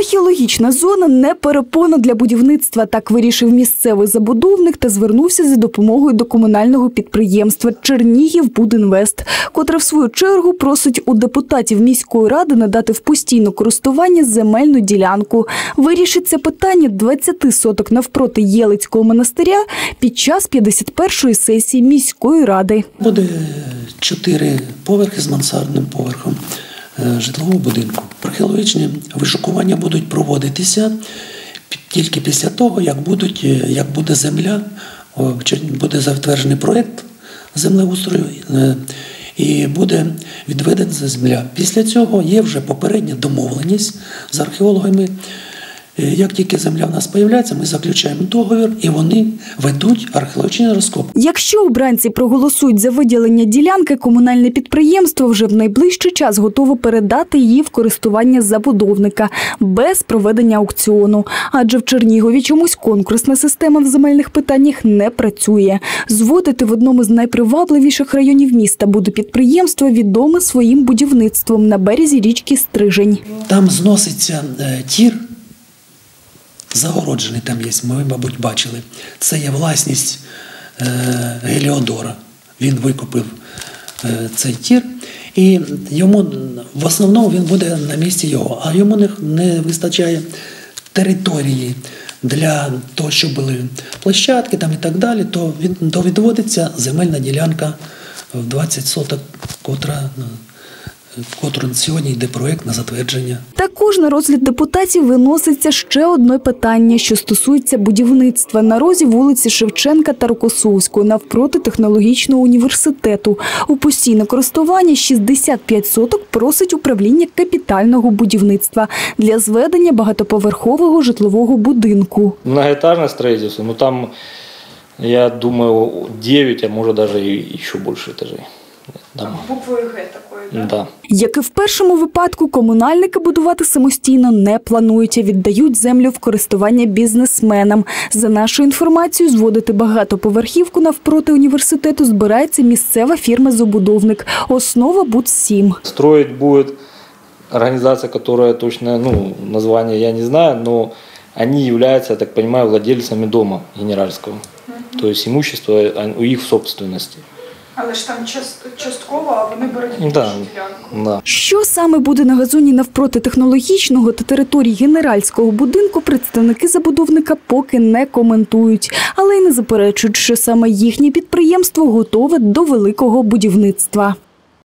Археологічна зона не перепона для будівництва. Так вирішив місцевий забудовник та звернувся за допомогою до комунального підприємства Чернігів Будінвест, котре в свою чергу просить у депутатів міської ради надати в постійне користування земельну ділянку. Вирішить це питання 20 соток навпроти Єлицького монастиря під час 51-ї сесії міської ради. Буде чотири поверхи з мансардним поверхом е, житлового будинку. Археологічні вишукування будуть проводитися тільки після того, як, будуть, е, як буде земля, буде затверджений проєкт землеустрою е, і буде відведена земля. Після цього є вже попередня домовленість з археологами. Е, Як тільки земля в нас з'являється, ми заключаємо договір і вони ведуть археологічні розкопки. Якщо обранці проголосують за виділення ділянки, комунальне підприємство вже в найближчий час готове передати її в користування забудовника без проведення аукціону. Адже в Чернігові чомусь конкурсна система в земельних питаннях не працює. Зводити в одному з найпривабливіших районів міста буде підприємство відоме своїм будівництвом на березі річки Стрижень. Там зноситься е, тір, загороджений там є, ми, мабуть, бачили. Це є власність е, Геліодора. Він викупив е, цей тір, і йому в основному він буде на місці його, а йому не, не вистачає території для того, щоб були площадки там і так далі, то, від, то відводиться земельна ділянка в 20 соток, котра. Котру сьогодні йде проєкт на затвердження. Також на розгляд депутатів виноситься ще одне питання, що стосується будівництва на розі вулиці Шевченка та Рокосовської навпроти технологічного університету. У постійне користування 65 соток просить управління капітального будівництва для зведення багатоповерхового житлового будинку. Многоэтажное строительство, ну там, я думаю, 9, а может даже и еще больше этажей. Дома. Буквою Г такої, Да. Як і в першому випадку, комунальники будувати самостійно не планують, а віддають землю в користування бізнесменам. За нашою інформацією, зводити багатоповерхівку навпроти університету збирається місцева фірма-забудовник «Основа Будсім». Строить будет организация, которая точно, ну, название я не знаю, но они являются, я так понимаю, владельцами дома генеральского. То есть имущество а, у их в собственности. Але ж там част- частково, а вони беруть Да, ділянку. да. Що саме буде на газоні навпроти технологічного та території генеральського будинку, представники забудовника поки не коментують, але й не заперечують, що саме їхнє підприємство готове до великого будівництва.